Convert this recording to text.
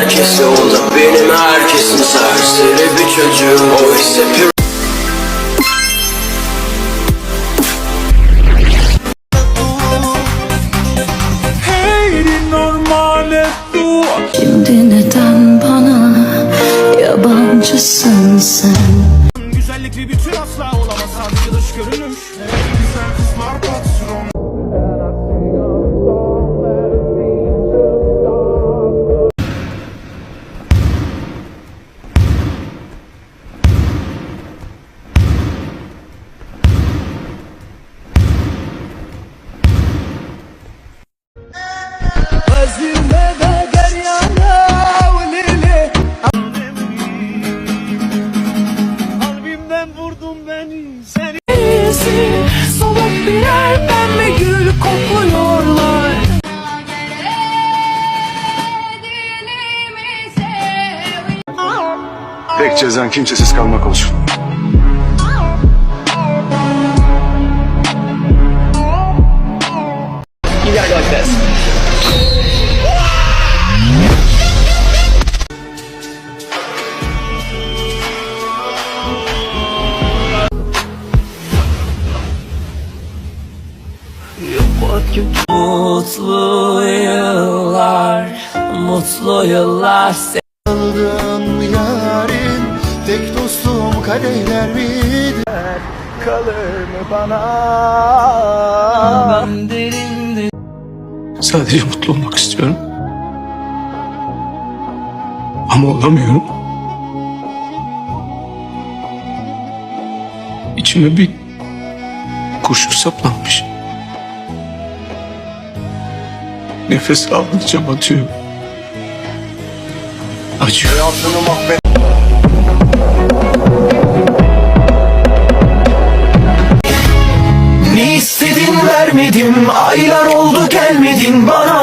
herkese O da benim herkesin serseri bir çocuğum O ise bir Şimdi neden bana yabancısın sen? Güzellik bir bütün asla olamaz. Sadece dış görünüş Zirvede geryana lili Kalbimden vurdun beni seni Soluk birer pembe Mutlu yıllar Mutlu yıllar Aldın yarim Tek dostum kadehler bir Kalır mı bana Sadece mutlu olmak istiyorum. Ama olamıyorum. İçime bir kurşun saplanmış. Nefes aldıkça batıyor. Acıyor. Hayatını mahvet. Ne istedin vermedim Aylar oldu gelmedin bana